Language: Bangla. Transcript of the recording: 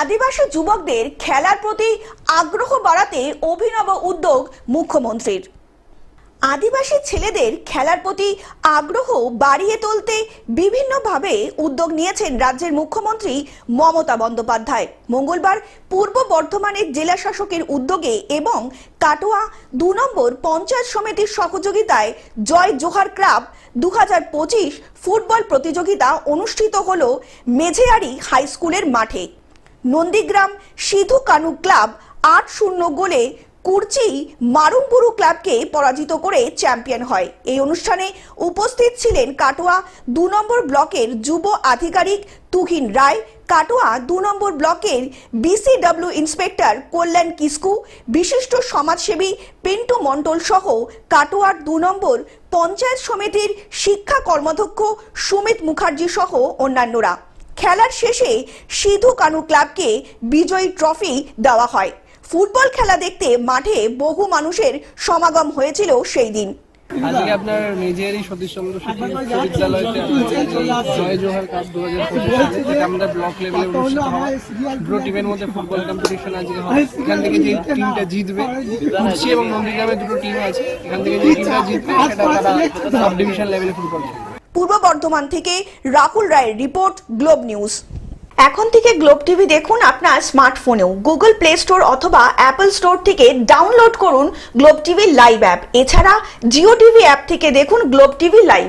আদিবাসী যুবকদের খেলার প্রতি আগ্রহ বাড়াতে অভিনব উদ্যোগ মুখ্যমন্ত্রীর। আদিবাসী ছেলেদের খেলার প্রতি আগ্রহ বাড়িয়ে তুলতে বিভিন্নভাবে উদ্যোগ নিয়েছেন রাজ্যের মুখ্যমন্ত্রী মমতা বন্দ্যোপাধ্যায়। মঙ্গলবার পূর্ব বর্ধমানের জেলা শাসকের উদ্যোগে এবং কাটোয়া দু নম্বর পঞ্চায়েত সমিতির সহযোগিতায় জয় জোহার ক্লাব দু হাজার পঁচিশ ফুটবল প্রতিযোগিতা অনুষ্ঠিত হল মেঝেয়ারি হাই স্কুলের মাঠে। নন্দীগ্রাম সিধু কানু ক্লাব আট শূন্য গোলে কুর্চি মারুমপুরু ক্লাবকে পরাজিত করে চ্যাম্পিয়ন হয়। এই অনুষ্ঠানে উপস্থিত ছিলেন কাটোয়া দু নম্বর ব্লকের যুব আধিকারিক তুহিন রায়, কাটোয়া দু নম্বর ব্লকের বিসিডব্লিউ ইন্সপেক্টর কল্যাণ কিস্কু, বিশিষ্ট সমাজসেবী পিন্টু মণ্ডল সহ কাটোয়ার দু নম্বর পঞ্চায়েত সমিতির শিক্ষা কর্মাধ্যক্ষ সুমিত মুখার্জি সহ অন্যান্যরা। খেলার শেষে সিধু কানু ক্লাবকে বিজয়ী ট্রফি দেওয়া হয়। ফুটবল খেলা দেখতে মাঠে বহু মানুষের সমাগম হয়েছিল সেই দিন। আজকে আপনার জোহার কাপ দু ব্লক লেভেলে টিমের মধ্যে ফুটবল কম্পিটিশন আজকে এখান থেকে যে টিমটা জিতবে এবং দুটো টিম আছে, এখান থেকে যে টিমটা জিতবে, সেটা তারা সাব ডিভিশন লেভেলে ফুটবল খেলবে। পূর্ব বর্ধমান থেকে রাহুল রায়ের রিপোর্ট, গ্লোব নিউজ। এখন থেকে গ্লোব টিভি দেখুন আপনার স্মার্টফোনেও। গুগল প্লে স্টোর অথবা অ্যাপল স্টোর থেকে ডাউনলোড করুন গ্লোব টিভি লাইভ অ্যাপ। এছাড়া জিও টিভি অ্যাপ থেকে দেখুন গ্লোব টিভি লাইভ।